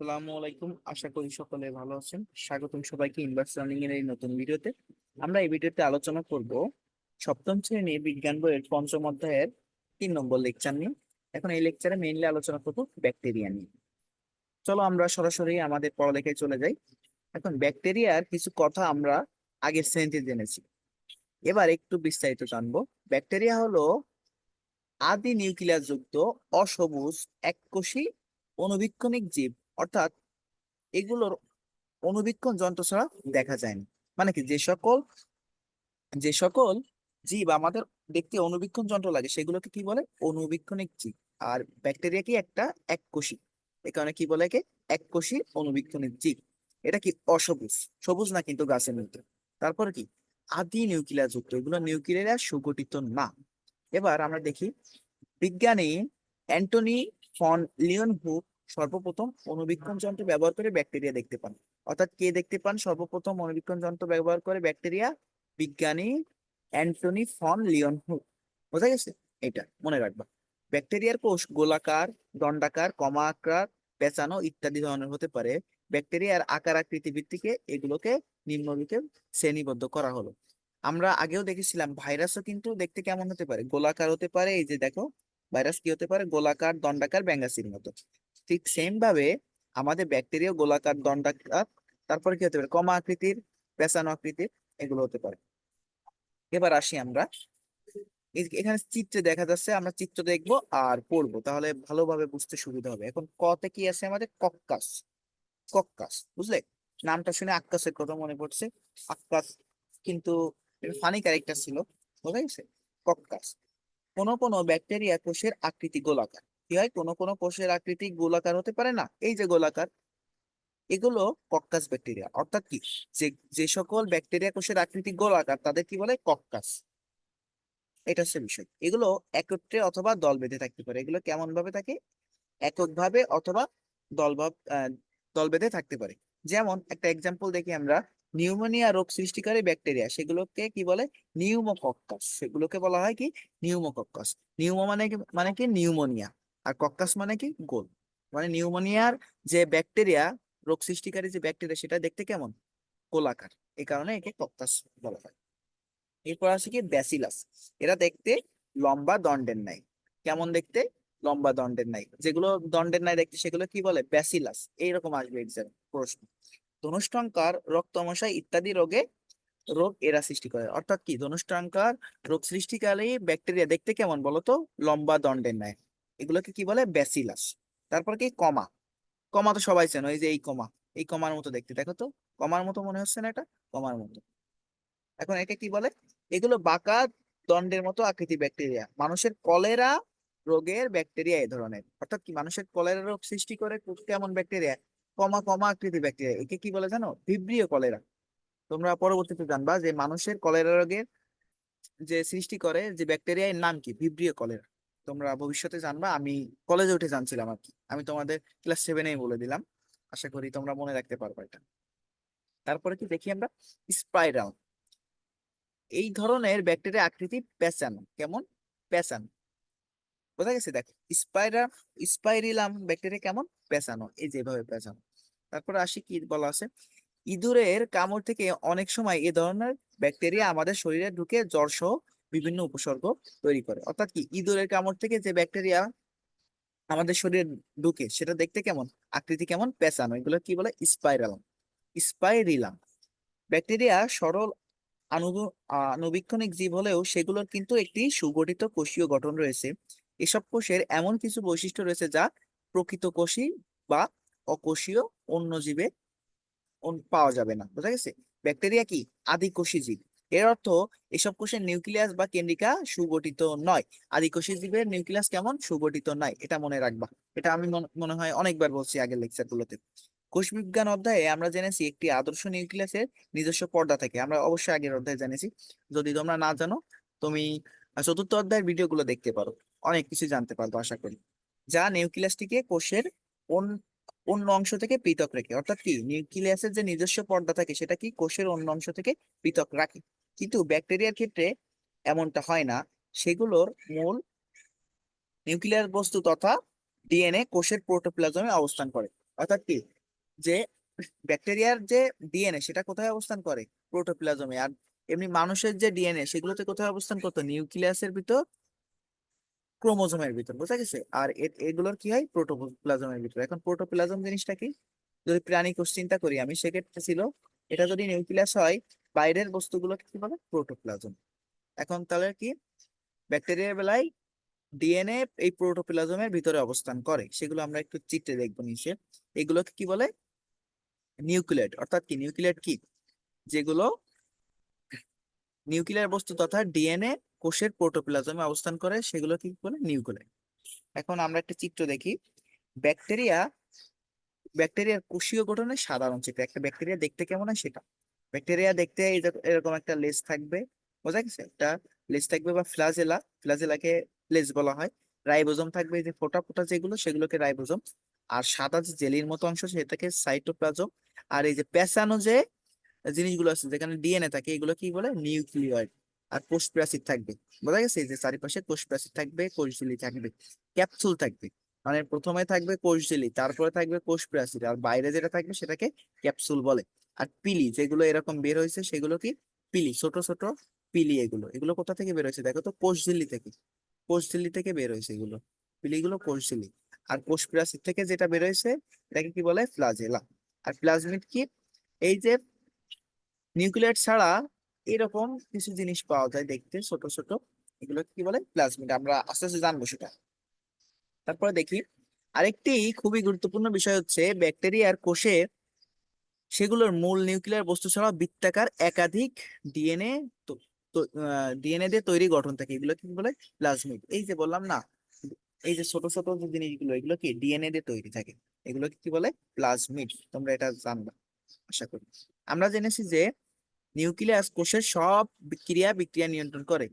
আসসালামু আলাইকুম। আশা করি সকলে ভালো আছেন। স্বাগতম সবাইকে ইনভার্স লার্নিং এর এই নতুন ভিডিওতে। আমরা এই ভিডিওতে আলোচনা করব সপ্তম শ্রেণির বিজ্ঞান বইয়ের পঞ্চম অধ্যায়ের তিন নম্বর লেকচার নিয়ে। এখন এই লেকচারে মেইনলি আলোচনা করব ব্যাকটেরিয়া নিয়ে। চলো আমরা সরাসরি আমাদের পড়ালেখায় চলে যাই। এখন ব্যাকটেরিয়ার কিছু কথা আমরা আগের শ্রেণীতে জেনেছি। এবার একটু বিস্তারিত জানব। ব্যাকটেরিয়া হলো আদি নিউক্লিয়াস যুক্ত অসবুজ এককোষী অণুবীক্ষণিক জীব। অর্থাৎ এগুলোর অনুবীক্ষণ যন্ত্র ছাড়া দেখা যায় না মানে কি? যে সকল যে সকল জীব আমাদের দেখতে অনুবীক্ষণ যন্ত্র লাগে, সেগুলোকে কি বলে? অণুবীক্ষণিক জীব। আর ব্যাকটেরিয়া কি একটা? এককোষী এ কারণে কি বলে একে? এককোষী অণুবীক্ষণিক জীব। এটা কি? অসবুজ। সবুজ না কিন্তু গাছের মধ্যে। তারপর কি? আদি নিউক্লিয়াস যুক্ত। এগুলো নিউক্লিয়াস সুগঠিত না। এবার আমরা দেখি, বিজ্ঞানী অ্যান্টনি ফন লিওন হুক সর্বপ্রথম অণুবীক্ষণ যন্ত্র ব্যবহার করে ব্যাকটেরিয়া দেখতে পান। অর্থাৎ কে দেখতে পান? সর্বপ্রথম অণুবীক্ষণ যন্ত্র ব্যবহার করে ব্যাকটেরিয়া বিজ্ঞানী অ্যান্টনি ফন লিওন হুক বোঝা গেছে? এটা মনে রাখবা। ব্যাকটেরিয়ার কোষ গোলাকার, দণ্ডাকার কমা আকার পেঁচানো ইত্যাদি ধরনের হতে পারে। ব্যাকটেরিয়ার আকার, আকৃতি ভিত্তিকে এগুলোকে নিম্নরূপে শ্রেণীবদ্ধ করা হলো। আমরা আগেও দেখেছিলাম, ভাইরাসও কিন্তু দেখতে কেমন হতে পারে? গোলাকার হতে পারে। এই যে দেখো ভাইরাস কি হতে পারে? গোলাকার, দণ্ডাকার, ব্যাঙ্গাসির মতো। ঠিক সেম ভাবে আমাদের ব্যাকটেরিয়া গোলাকার, দণ্ডাকার, তারপরে কি হতে পারে? কমা আকৃতির, পেঁচানো আকৃতির, এগুলো হতে পারে। এবার আসি আমরা। এখানে চিত্রে দেখা যাচ্ছে, আমরা চিত্র দেখব আর পড়ব। তাহলে ভালোভাবে বুঝতে সুবিধা হবে। এখন কতে কি আছে আমাদের? কক্কাস। কক্কাস, বুঝলে? নামটা শুনে আক্কাসের কথা মনে পড়ছে। আক্কাস কিন্তু ফানি ক্যারেক্টার ছিল। বোঝা গেছে? কক্কাস। কোন কোন ব্যাকটেরিয়া কোষের আকৃতি গোলাকার। কি হয়? কোন কোন কোষের আকৃতি গোলাকার হতে পারে না। এই যে গোলাকার এগুলো কক্কাস ব্যাকটেরিয়া অর্থাৎ কি? যে যে সকল ব্যাকটেরিয়া কোষের আকৃতি গোলাকার তাদের কি বলে? কক্কাস এটা হচ্ছে বিষয়। এগুলো একত্রে অথবা দল বেঁধে থাকতে পারে। এগুলো কেমন ভাবে থাকে? এককভাবে অথবা আহ, দল বেঁধে থাকতে পারে। যেমন একটা এক্সাম্পল দেখি আমরা। নিউমোনিয়া রোগ সৃষ্টিকারী ব্যাকটেরিয়া, সেগুলোকে কি বলে? নিউমোকক্কাস। সেগুলোকে বলা হয় কি? নিউমোকক্কাস। নিউমো মানে মানে কি? নিউমোনিয়া। আর কক্কাস মানে কি? গোল। মানে নিউমোনিয়ার যে ব্যাকটেরিয়া, রোগ সৃষ্টিকারী যে ব্যাকটেরিয়া, সেটা দেখতে কেমন? গোলাকার। এই কারণে একে কক্কাস বলা হয়। এরপর আসে কি? ব্যাসিলাস। এরা দেখতে লম্বা দণ্ডের নাই কেমন দেখতে? লম্বা দণ্ডের নাই যেগুলো দণ্ডের নাই দেখতে, সেগুলো কি বলে? ব্যাসিলাস। এইরকম আসবে এক্সাম প্রশ্ন। ধনুষ্টঙ্কার, রক্তমশাই ইত্যাদি রোগে রোগ এরা সৃষ্টি করে। অর্থাৎ কি? ধনুষ্টঙ্কার রোগ সৃষ্টিকারী ব্যাকটেরিয়া দেখতে কেমন বলতো লম্বা দণ্ডের ন্যায়। এগুলোকে কি বলে? ব্যাসিলাস। তারপর কি? কমা। কমা তো সবাই চেনো, এই যে এই কমা। এই কমার মতো দেখতে, দেখো তো। কমার মতো মনে হচ্ছে না এটা? কমার মতো। এখন একে কি বলে? এগুলো বাঁকা দণ্ডের মতো আকৃতি ব্যাকটেরিয়া। মানুষের কলেরা রোগের ব্যাকটেরিয়া এই ধরনের। অর্থাৎ কি? মানুষের কলেরা রোগ সৃষ্টি করে কেমন ব্যাকটেরিয়া? কমা কমা আকৃতি ব্যাকটেরিয়া, একে কি বলে জানো? Vibrio cholera. তোমরা পরবর্তীতে জানবা যে মানুষের কলেরা রোগের যে সৃষ্টি করে যে ব্যাকটেরিয়া এর নাম কি? Vibrio cholera. তোমরা ভবিষ্যতে জানবা, আমি কলেজে উঠে জানছিলাম আর কি। আমি তোমাদের ক্লাস সেভেনেই বলে দিলাম। আশা করি তোমরা মনে রাখতে পারবে এটা। তারপরে কি দেখি আমরা? স্পাইরাল এই ধরনের ব্যাকটেরিয়া আকৃতি পেঁচানো কেমন? পেঁচানো বোঝা গেছে? দেখ স্পাইরা স্পাইরিলাম ব্যাকটেরিয়া কেমন? পেঁচানো এই যেভাবে পেঁচানো তারপরে আসি কি বলা আছে? ইঁদুরের কামড় থেকে অনেক সময় এ ধরনের ব্যাকটেরিয়া আমাদের শরীরে ঢুকে জ্বর সহ বিভিন্ন উপসর্গ তৈরি করে। অর্থাৎ কি? ইঁদুরের কামড় থেকে যে ব্যাকটেরিয়া আমাদের শরীরে ঢুকে সেটা দেখতে কেমন? আকৃতি কেমন? পেঁচানো এগুলো কি বলে? স্পাইরালাম স্পাইরিলাম। ব্যাকটেরিয়া সরল আণুবীক্ষণিক জীব হলেও সেগুলোর কিন্তু একটি সুগঠিত কোষীয় গঠন রয়েছে। এসব কোষের এমন কিছু বৈশিষ্ট্য রয়েছে যা প্রকৃত কোষী বা অকোষীয় অন্য জীবে পাওয়া যাবে না, বোঝা গেছে? ব্যাকটেরিয়া কি? আদিকোষী জীব। এর অর্থ এসব কোষের নিউক্লিয়াস বা কেন্দ্রিকা সুগঠিত নয়। আদিকোষী জীবের নিউক্লিয়াস কেমন? সুগঠিত নয়, এটা মনে রাখবা। এটা আমি মনে- হয় অনেকবার বলছি আগের লেকচার গুলোতে। কোষ বিজ্ঞান অধ্যায়ে আমরা জেনেছি একটি আদর্শ নিউক্লিয়াসের নিজস্ব পর্দা থাকে। আমরা অবশ্যই আগের অধ্যায়ে জেনেছি। যদি তোমরা না জানো, তুমি চতুর্থ অধ্যায়ের ভিডিওগুলো দেখতে পারো। অনেক কিছু জানতে পারব, আশা করি। যা নিউক্লিয়াসটিকে কোষের অন্য অংশ থেকে পৃথক রেখে, অর্থাৎ কি নিউক্লিয়াসের যে নিজস্ব পর্দা থাকে সেটা কি কোষের অন্য অংশ থেকে পৃথক রাখে? কিন্তু ব্যাকটেরিয়ার ক্ষেত্রে এমনটা হয় না। সেগুলোর মূল নিউক্লিয়ার বস্তু তথা ডিএনএ কোষের প্রোটোপ্লাজমে অবস্থান করে। অর্থাৎ কি যে ব্যাকটেরিয়ার যে ডিএনএ সেটা কোথায় অবস্থান করে? প্রোটোপ্লাজমে। আর এমনি মানুষের যে ডিএনএ সেগুলোতে কোথায় অবস্থান করতো? নিউক্লিয়াসের ভিতর। ক্রোমোজোমের ভিতর, বোঝা গেছে? আর এগুলোর কি হয়? প্রোটোপ্লাজমের ভিতর। এখন প্রোটোপ্লাজম জিনিসটা কি? যদি প্রাণী কোষ চিন্তা করি আমি, সেক্ষেত্রে ছিল, এটা যদি নিউক্লিয়াস হয়, বাইরের বস্তুগুলোকে কি বলে? প্রোটোপ্লাজম। এখন তাহলে কি? ব্যাকটেরিয়ার বেলায় ডিএনএ এই প্রোটোপ্লাজমের ভিতরে অবস্থান করে। সেগুলো আমরা একটু চিত্রে দেখব নিচে। এগুলোকে কি বলে? নিউক্লিয়েট। অর্থাৎ কি? নিউক্লিয়েট কি? যেগুলো নিউক্লিয়ার বস্তু তথা ডিএনএ কোষের প্রোটোপ্লাজমে অবস্থান করে সেগুলো কি বলে? নিউক্লিয়েট এখন আমরা একটা চিত্র দেখি। ব্যাকটেরিয়া, ব্যাকটেরিয়ার কোষীয় গঠনের সাধারণ চিত্র। একটা ব্যাকটেরিয়া দেখতে কেমন হয় সেটা। ব্যাকটেরিয়া দেখতে এরকম একটা লেজ থাকবে। বোঝা গেছে? একটা লেজ থাকবে বা ফ্লাজেলা। ফ্লাজেলাকে লেজ বলা হয়। রাইবোজোম থাকবে যে ফোটা ফোটা যেগুলো, সেগুলোকে রাইবোজম। আর সাদা যে জেলির মতো অংশ, সেটাকে সাইটোপ্লাজম। আর এই যে পেঁচানো যে জিনিসগুলো আছে, যেখানে ডিএনএ থাকে, এগুলো কি বলে? নিউক্লিয়য়েড আর কোষ প্রাচীর থাকবে। বোঝা গেছে? যে চারিপাশে কোষ প্রাচীর থাকবে, কোষঝিল্লি থাকবে, ক্যাপসুল থাকবে। মানে প্রথমে থাকবে কোষঝিল্লি, তারপরে থাকবে কোষ প্রাচীর আর বাইরে যেটা থাকবে সেটাকে ক্যাপসুল বলে। আর পিলি, যেগুলো এরকম বের হয়েছে, সেগুলো কি? পিলি, ছোট ছোট পিলি এগুলো। এগুলো কোথা থেকে বের হয়েছে? দেখো তো কোষ কোষঝিল্লি থেকে। কোষ কোষঝিল্লি থেকে বের হয়েছে এগুলো। পিলিগুলো কোষঝিল্লি। আর কোষ প্রাচীর থেকে যেটা বের হয়েছে, এটাকে কি বলে? ফ্লাজেলা। আর প্লাজমিড কি? এই যে নিউক্লিয়ার ছাড়া এরকম কিছু জিনিস পাওয়া যায় দেখতে, ছোট ছোট। এগুলো কি বলে? প্লাজমিড আমরা আস্তে আস্তে জানব সেটা। তারপরে দেখি। আরেকটি খুবই গুরুত্বপূর্ণ বিষয় হচ্ছে ব্যাকটেরিয়ার কোষে সেগুলোর মূল নিউক্লিয়ার বস্তু ছাড়াও বৃত্তাকার একাধিক ডিএনএ ডিএনএ দিয়ে তৈরি গঠন থাকে। এগুলো কি বলে? প্লাজমিড এই যে বললাম না, এই যে ছোট ছোট যে জিনিসগুলো, এগুলো কি ডিএনএ দিয়ে তৈরি থাকে? এগুলো কি বলে? প্লাজমিড তোমরা এটা জানবা, আশা করি। আমরা জেনেছি যে নিউক্লিয়াস কোষের সব ক্রিয়া বিক্রিয়া নিয়ন্ত্রণ করে।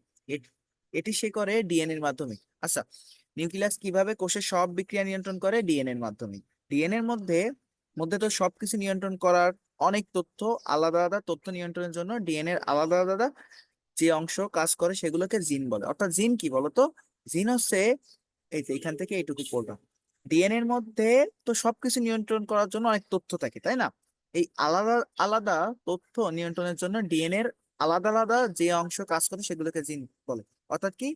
এটি সে করে ডিএনএর মাধ্যমে। আচ্ছা নিউক্লিয়াস কীভাবে কোষের সব বিক্রিয়া নিয়ন্ত্রণ করে? ডিএনএর মাধ্যমে। ডিএনএর মধ্যে মধ্যে তো সবকিছু নিয়ন্ত্রণ করার অনেক তথ্য, আলাদা আলাদা তথ্য নিয়ন্ত্রণের জন্য ডিএনএর আলাদা আলাদা যে অংশ কাজ করে সেগুলোকে জিন বলে। অর্থাৎ জিন কি বলতো? জিন হচ্ছে, এই যে এখান থেকে এইটুকু পড়লাম ডিএনএ এর মধ্যে তো সবকিছু নিয়ন্ত্রণ করার জন্য অনেক তথ্য থাকে, তাই না? এই আলাদা আলাদা তথ্য নিয়ন্ত্রণের জন্য ডিএনএ এর আলাদা আলাদা যে অংশ কাজ করে সেগুলোকে জিন বলে। অর্থাৎ কি?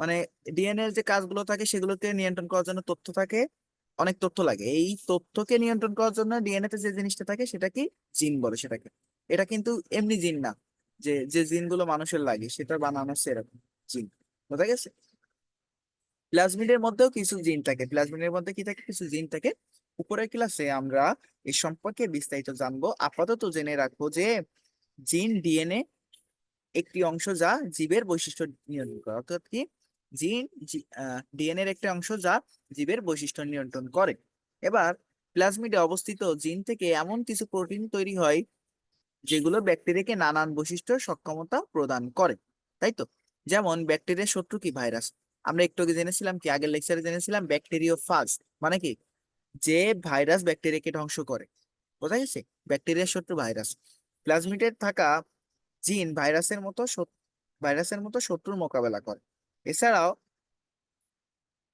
মানে ডিএনএ যে কাজগুলো থাকে সেগুলোকে নিয়ন্ত্রণ করার জন্য তথ্য থাকে, অনেক তথ্য লাগে। এই তথ্যকে নিয়ন্ত্রণ করার জন্য ডিএনএ তে যে জিনিসটা থাকে সেটা কি? জিন বলে সেটাকে। এটা কিন্তু এমনি জিন না, যে যে জিনগুলো মানুষের লাগে, সেটা বানানো সেরকম জিন। বোঝা গেছে? প্লাজমিডের মধ্যেও কিছু জিন থাকে। প্লাজমিডের মধ্যে কি থাকে? কিছু জিন থাকে উপরের ক্লাসে আমরা এই সম্পর্কে বিস্তারিত জানব। আপাতত জেনে রাখব যে জিন ডিএনএ একটি অংশ যা জীবের বৈশিষ্ট্য নিয়ন্ত্রণ করে। অর্থাৎ কি? জিন ডিএনএ এর একটি অংশ যা জীবের বৈশিষ্ট্য নিয়ন্ত্রণ করে। এবার প্লাজমিডে অবস্থিত জিন থেকে এমন কিছু প্রোটিন তৈরি হয় যেগুলো ব্যাকটেরিয়াকে নানান বৈশিষ্ট্য সক্ষমতা প্রদান করে, তাই তো? যেমন ব্যাকটেরিয়ার শত্রু কি ভাইরাস? আমরা একটু আগে জেনেছিলাম কি, আগের লেকচারে জেনেছিলাম ব্যাকটেরিও ফাজ মানে কি? যে ভাইরাস ব্যাকটেরিয়াকে ধ্বংস করে। বোঝা গেছে? ব্যাকটেরিয়ার শত্রু ভাইরাস। প্লাজমিডে থাকা জিন ভাইরাসের মতো ভাইরাসের মতো শত্রুর মোকাবেলা করে। এছাড়াও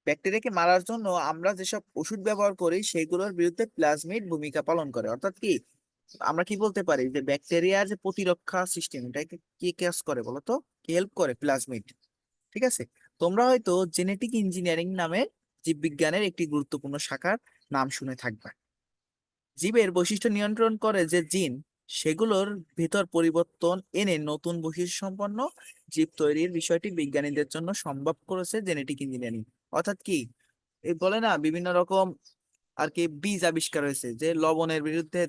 ব্যাকটেরিয়াকে মারার জন্য আমরা যেসব ওষুধ ব্যবহার করি, সেগুলোর বিরুদ্ধে প্লাজমিড ভূমিকা পালন করে। অর্থাৎ কি? আমরা কি বলতে পারি যে ব্যাকটেরিয়ার যে প্রতিরক্ষা সিস্টেম এটাকে কি কাজ করে বলতো হেল্প করে প্লাজমিড? ঠিক আছে? তোমরা হয়তো জেনেটিক ইঞ্জিনিয়ারিং নামে জীববিজ্ঞানের একটি গুরুত্বপূর্ণ শাখার নাম শুনে থাকবে। জীবের বৈশিষ্ট্য নিয়ন্ত্রণ করে যে জিন, সেগুলোর ভিতর পরিবর্তন এনে নতুন বৈশিষ্ট্য সম্পন্ন জীব তৈরির বিষয়টি বিজ্ঞানীদের জন্য সম্ভব করেছে জেনেটিক ইঞ্জিনিয়ারিং। অর্থাৎ কি? এই বলে না, বিভিন্ন রকম আর কি বীজ আবিষ্কার হয়েছে যে লবণের বিরুদ্ধে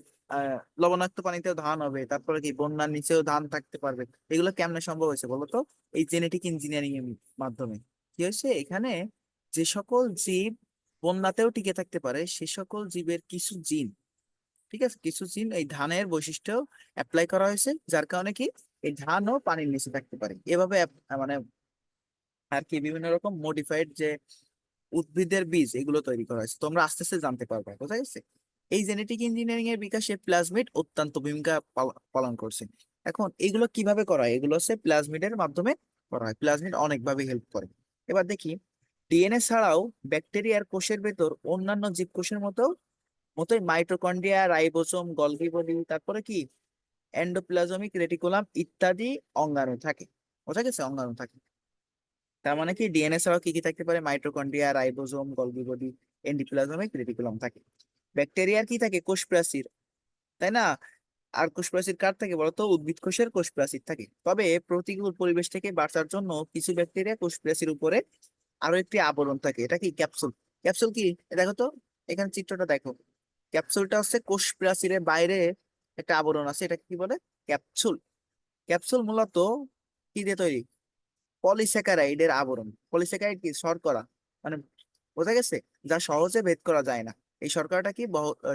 লবণাক্ত পানিতেও ধান হবে, তারপরে কি বন্যার নিচেও ধান থাকতে পারবে। এগুলো কেমনে সম্ভব হয়েছে বলতো এই জেনেটিক ইঞ্জিনিয়ারিং এর মাধ্যমে। কি হয়েছে? এখানে যে সকল জীব বন্যাতেও টিকে থাকতে পারে সে সকল জীবের কিছু জিন। ঠিক আছে? কিছু জিন এই ধানের বৈশিষ্ট্য অ্যাপ্লাই করা হয়েছে, যার কারণে কি এই ধানও পানির নিচে থাকতে পারে। এভাবে মানে আর কি বিভিন্ন রকম মডিফাইড যে উদ্ভিদের বীজ এগুলো তৈরি করা হয়েছে। তোমরা আস্তে আস্তে জানতে পারবে, বোঝা গেছে? এই জেনেটিক ইঞ্জিনিয়ারিং এর বিকাশে প্লাজমিড অত্যন্ত ভূমিকা পাল- পালন করছে। এখন এগুলো কীভাবে করা হয়? এগুলো হচ্ছে প্লাজমিডের মাধ্যমে করা হয়। প্লাজমিড অনেকভাবে হেল্প করে। এবার দেখি ডিএনএ ছাড়াও ব্যাকটেরিয়ার কোষের ভেতর অন্যান্য জীবকোষের মতো, মতোই মাইটোকন্ড্রিয়া রাইবোসোম গলগি বডি তারপরে কি? এন্ডোপ্লাজমিক রেটিকুলাম ইত্যাদি অঙ্গাণু থাকে। বোঝা গেছে? অঙ্গাণু থাকে। তার মানে কি? ডিএনএ ছাড়াও কি কি থাকতে পারে? Mitochondria ribosome Golgi body endoplasmic reticulum থাকে ব্যাকটেরিয়ার কি থাকে? কোষ প্রাচীর তাই না? আর কোষ প্রাচীর কার থাকে বলতো? উদ্ভিদ কোষের কোষ প্রাচীর থাকে। তবে প্রতিকূল পরিবেশ থেকে বাঁচার জন্য কিছু ব্যাকটেরিয়া কোষ প্রাচীর উপরে আরও একটি আবরণ থাকে, এটা কি ক্যাপসুল ক্যাপসুল কি? দেখো তো, এখানে চিত্রটা দেখো। ক্যাপসুলটা হচ্ছে কোষ প্রাচীরের বাইরে একটা আবরণ আছে এটা কি বলে? ক্যাপসুল ক্যাপসুল মূলত কি দিয়ে তৈরি? পলিস্যাকারাইডের আবরণ। পলিস্যাকারাইড কি? শর্করা। মানে বোঝা গেছে? যা সহজে ভেদ করা যায় না। এই শর্করাটা কি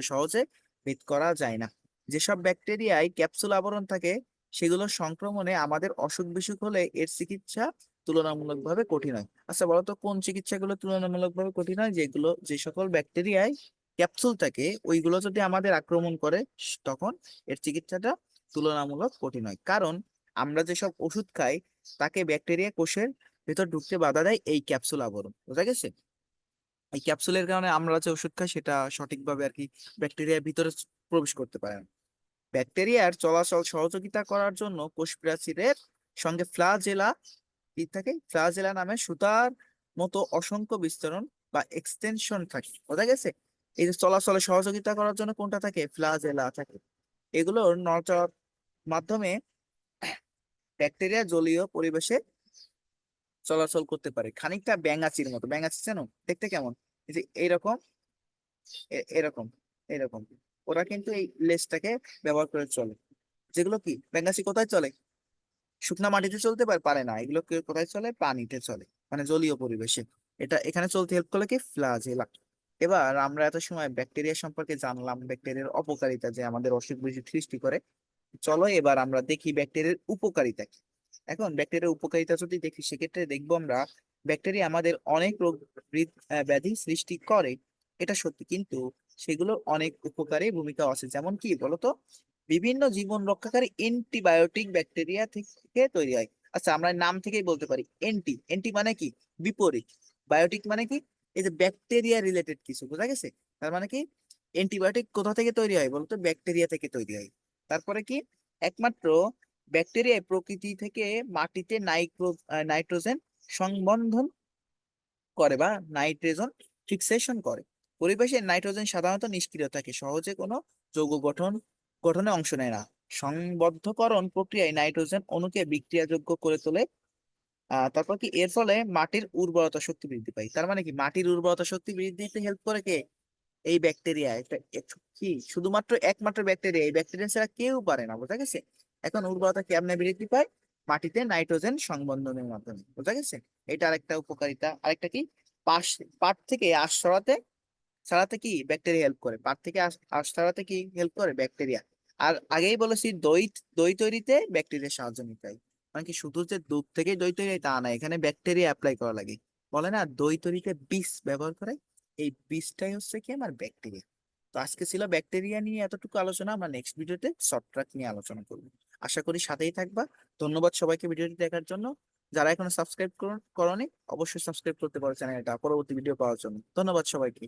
সহজে ভেদ করা যায় না। যেসব ব্যাকটেরিয়ায় ক্যাপসুল আবরণ থাকে, সেগুলো সংক্রমণে আমাদের অসুখ বিসুখ হলে এর চিকিৎসা তুলনামূলকভাবে কঠিন হয়। আচ্ছা বলতো কোন চিকিৎসাগুলো তুলনামূলকভাবে কঠিন হয়? যেগুলো, যে সকল ব্যাকটেরিয়ায় ক্যাপসুল থাকে, ওইগুলো যদি আমাদের আক্রমণ করে, তখন এর চিকিৎসাটা তুলনামূলক কঠিন হয়। কারণ আমরা যেসব ওষুধ খাই, তাকে ব্যাকটেরিয়া কোষের ভেতর ঢুকতে বাধা দেয় এই ক্যাপসুল আবরণ, বোঝা গেছে? এই ক্যাপসুলের কারণে আমরা যে ওষুধ খাই, সেটা সঠিকভাবে আর কি ব্যাকটেরিয়ার ভিতরে প্রবেশ করতে পারে না। ব্যাকটেরিয়ার চলাচল সহযোগিতা করার জন্য কোষ প্রাচীরের সঙ্গে ফ্লাজেলা কি থাকে ফ্লাজেলা নামে সুতার মতো অসংখ্য বিস্তরণ বা এক্সটেনশন থাকে, বোঝা গেছে? এই যে চলাচলে সহযোগিতা করার জন্য কোনটা থাকে? ফ্লাজেলা থাকে। এগুলোর নড়চড়ার মাধ্যমে ব্যাকটেরিয়া জলীয় পরিবেশে চলাচল করতে পারে। খানিকটা ব্যাঙাচির মতো, ব্যাঙাচি চেনো দেখতে কেমন? এই যে এইরকম এরকম এরকম। ওরা কিন্তু এই লেজটাকে ব্যবহার করে চলে। যেগুলো কি? ব্যাঙাচি কোথায় চলে? শুকনা মাটিতে চলতে পারে না। এগুলো কোথায় চলে? পানিতে চলে। মানে জলীয় পরিবেশে। এটা, এখানে চলতে হেল্প করলে কি? ফ্লাজেলা। এবার আমরা এত সময় ব্যাকটেরিয়া সম্পর্কে জানলাম ব্যাকটেরিয়ার অপকারিতা যে আমাদের অসুখ বিসুখ সৃষ্টি করে। চলো এবার আমরা দেখি ব্যাকটেরিয়ার উপকারিতা কি। এখন ব্যাকটেরিয়ার উপকারিতা যদি দেখি, সেক্ষেত্রে দেখব আমরা ব্যাকটেরিয়া আমাদের অনেক রোগ ব্যাধি সৃষ্টি করে। এটা সত্যি। কিন্তু সেগুলোর অনেক উপকারী ভূমিকা আছে। যেমন কি বলতো? বিভিন্ন জীবন রক্ষাকারী অ্যান্টিবায়োটিক ব্যাকটেরিয়া থেকে তৈরি হয়। আচ্ছা আমরা নাম থেকেই বলতে পারি এন্টি এন্টি মানে কি? বিপরীত। বায়োটিক মানে কি? এই যে ব্যাকটেরিয়া রিলেটেড কিছু, বোঝা গেছে? তার মানে কি? অ্যান্টিবায়োটিক কোথা থেকে তৈরি হয় বলতো? ব্যাকটেরিয়া থেকে তৈরি হয়। তারপরে কি? একমাত্র ব্যাকটেরিয়া প্রকৃতি থেকে মাটিতে নাইট্রো নাইট্রোজেন সংবন্ধন করে বা নাইট্রোজেন ফিক্সেশন করে। পরিবেশে নাইট্রোজেন সাধারণত নিষ্ক্রিয় থাকে। সহজে কোনো যৌগ গঠন গঠনে অংশ নেয় না। সংবদ্ধকরণ প্রক্রিয়ায় নাইট্রোজেন অণুকে বিক্রিয়াযোগ্য করে তোলে তারপর কি? এর ফলে মাটির উর্বরতা শক্তি বৃদ্ধি পায়। তার মানে কি? মাটির উর্বরতা শক্তি বৃদ্ধিতে হেল্প করে কে? এই ব্যাকটেরিয়া কি? শুধুমাত্র একমাত্র ব্যাকটেরিয়া এই ব্যাকটেরিয়া ছাড়া কেউ পারে না, বোঝা গেছে? এখন উর্বরতা কেমনে বৃদ্ধি পায়? মাটিতে নাইট্রোজেন সংবন্ধনের মাধ্যমে, বোঝা গেছে? এটা আরেকটা উপকারিতা। আরেকটা কি? পাশ পাট থেকে আশ ছড়াতে ছড়াতে কি ব্যাকটেরিয়া হেল্প করে? পাট থেকে আশ ছড়াতে কি হেল্প করে? ব্যাকটেরিয়া আর আগেই বলেছি, দই দই তৈরিতে ব্যাকটেরিয়া সাহায্য নিতে হয়। মানে কি শুধু যে দুধ থেকে দই তৈরি হয় তা না, এখানে ব্যাকটেরিয়া অ্যাপ্লাই করা লাগে। বলে না, দই তৈরিতে বিষ ব্যবহার করে, এই বিষটাই হচ্ছে কি আমার ব্যাকটেরিয়া তো আজকে ছিল ব্যাকটেরিয়া নিয়ে এতটুকু আলোচনা, আমরা নেক্সট ভিডিওতে ছত্রাক নিয়ে আলোচনা করব। আশা করি সাথেই থাকবা। ধন্যবাদ সবাইকে ভিডিওটি দেখার জন্য। যারা এখনও সাবস্ক্রাইব করনি, অবশ্যই সাবস্ক্রাইব করতে পারো চ্যানেলটা। পরবর্তী ভিডিও পাওয়ার জন্য। ধন্যবাদ সবাইকে।